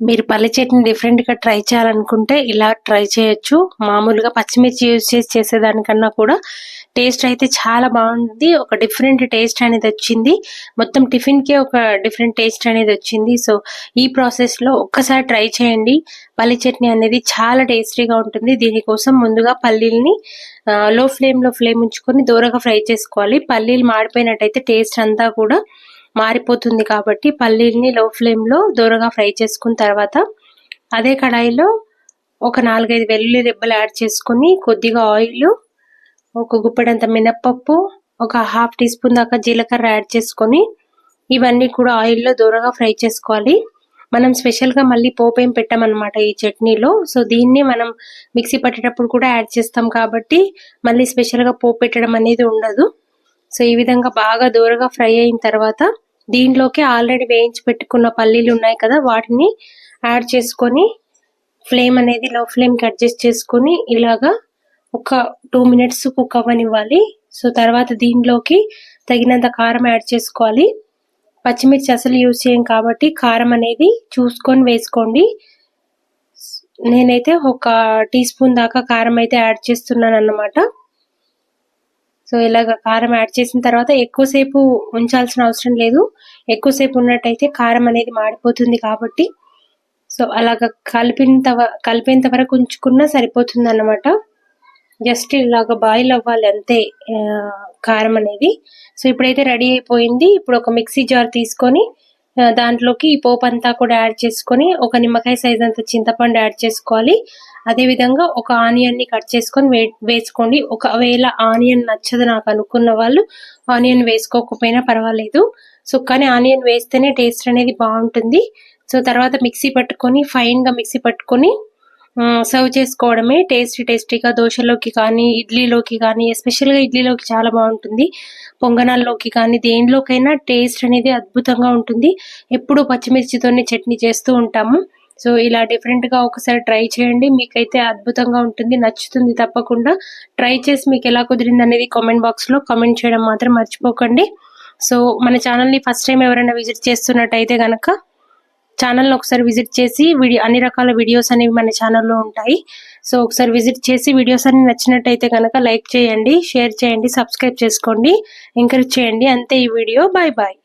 మీరు పల్లి చట్నీ డిఫరెంట్గా ట్రై చేయాలనుకుంటే ఇలా ట్రై చేయొచ్చు. మామూలుగా పచ్చిమిర్చి యూజ్ చేసి చేసేదానికన్నా కూడా టేస్ట్ అయితే చాలా బాగుంది. ఒక డిఫరెంట్ టేస్ట్ అనేది వచ్చింది. మొత్తం టిఫిన్కే ఒక డిఫరెంట్ టేస్ట్ అనేది వచ్చింది. సో ఈ ప్రాసెస్లో ఒక్కసారి ట్రై చేయండి. పల్లి చట్నీ అనేది చాలా టేస్టీగా ఉంటుంది. దీనికోసం ముందుగా పల్లీల్ని లో ఫ్లేమ్లో ఫ్లేమ్ ఉంచుకొని దూరగా ఫ్రై చేసుకోవాలి. పల్లీలు మాడిపోయినట్టయితే టేస్ట్ అంతా కూడా మారిపోతుంది కాబట్టి పల్లీల్ని లో ఫ్లేమ్లో దూరగా ఫ్రై చేసుకున్న తర్వాత అదే కడాయిలో ఒక నాలుగైదు వెల్లుల్లి రెబ్బలు యాడ్ చేసుకొని కొద్దిగా ఆయిల్ ఒక గుప్పెడంత మినప్పప్పు ఒక హాఫ్ టీ స్పూన్ దాకా జీలకర్ర యాడ్ చేసుకొని ఇవన్నీ కూడా ఆయిల్లో దూరగా ఫ్రై చేసుకోవాలి. మనం స్పెషల్గా మళ్ళీ పోపు ఏం పెట్టామన్నమాట ఈ చట్నీలో. సో దీన్ని మనం మిక్సీ పట్టేటప్పుడు కూడా యాడ్ చేస్తాం కాబట్టి మళ్ళీ స్పెషల్గా పోపు పెట్టడం అనేది ఉండదు. సో ఈ విధంగా బాగా దూరగా ఫ్రై అయిన తర్వాత దీంట్లోకి ఆల్రెడీ వేయించి పెట్టుకున్న పల్లీలు ఉన్నాయి కదా వాటిని యాడ్ చేసుకొని ఫ్లేమ్ అనేది లో ఫ్లేమ్కి అడ్జస్ట్ చేసుకొని ఇలాగా ఒక టూ మినిట్స్ కుక్ అవ్వనివ్వాలి. సో తర్వాత దీనిలోకి తగినంత కారం యాడ్ చేసుకోవాలి. పచ్చిమిర్చి అసలు యూజ్ చేయం కాబట్టి కారం అనేది చూసుకొని వేసుకోండి. నేనైతే ఒక టీ స్పూన్ దాకా కారం అయితే యాడ్ చేస్తున్నాను అన్నమాట సో ఇలాగ కారం యాడ్ చేసిన తర్వాత ఎక్కువసేపు ఉంచాల్సిన అవసరం లేదు. ఎక్కువసేపు ఉన్నట్టయితే కారం అనేది మాడిపోతుంది కాబట్టి. సో అలాగ కలిపినంత కలిపేంత వరకు ఉంచుకున్నా సరిపోతుంది అన్నమాట జస్ట్ ఇలాగ బాయిల్ అవ్వాలి అంతే కారం అనేది. సో ఇప్పుడైతే రెడీ అయిపోయింది. ఇప్పుడు ఒక మిక్సీ జార్ తీసుకొని దాంట్లోకి ఈ పోపు అంతా కూడా యాడ్ చేసుకొని ఒక నిమ్మకాయ సైజ్ అంత చింతపండు యాడ్ చేసుకోవాలి. అదేవిధంగా ఒక ఆనియన్ని కట్ చేసుకొని వే వేసుకోండి. ఒకవేళ ఆనియన్ నచ్చదు నాకు అనుకున్న వాళ్ళు ఆనియన్ వేసుకోకపోయినా పర్వాలేదు. సో కానీ ఆనియన్ వేస్తేనే టేస్ట్ అనేది బాగుంటుంది. సో తర్వాత మిక్సీ పట్టుకొని ఫైన్గా మిక్సీ పట్టుకొని సర్వ్ చేసుకోవడమే టేస్టీ టేస్టీగా దోశలోకి కానీ ఇడ్లీలోకి కానీ ఎస్పెషల్గా ఇడ్లీలోకి చాలా బాగుంటుంది. పొంగనాల్లోకి కానీ దేనిలోకైనా టేస్ట్ అనేది అద్భుతంగా ఉంటుంది. ఎప్పుడూ పచ్చిమిర్చితోనే చట్నీ చేస్తూ ఉంటాము. సో ఇలా డిఫరెంట్గా ఒకసారి ట్రై చేయండి. మీకైతే అద్భుతంగా ఉంటుంది. నచ్చుతుంది తప్పకుండా. ట్రై చేసి మీకు ఎలా కుదిరింది అనేది కామెంట్ బాక్స్లో కామెంట్ చేయడం మాత్రం మర్చిపోకండి. సో మన ఛానల్ని ఫస్ట్ టైం ఎవరైనా విజిట్ చేస్తున్నట్టయితే కనుక ఛానల్ని ఒకసారి విజిట్ చేసి వీడియో అన్ని రకాల వీడియోస్ అనేవి మన ఛానల్లో ఉంటాయి. సో ఒకసారి విజిట్ చేసి వీడియోస్ అన్ని నచ్చినట్టయితే కనుక లైక్ చేయండి షేర్ చేయండి సబ్స్క్రైబ్ చేసుకోండి ఎంకరేజ్ చేయండి. అంతే ఈ వీడియో. Bye bye.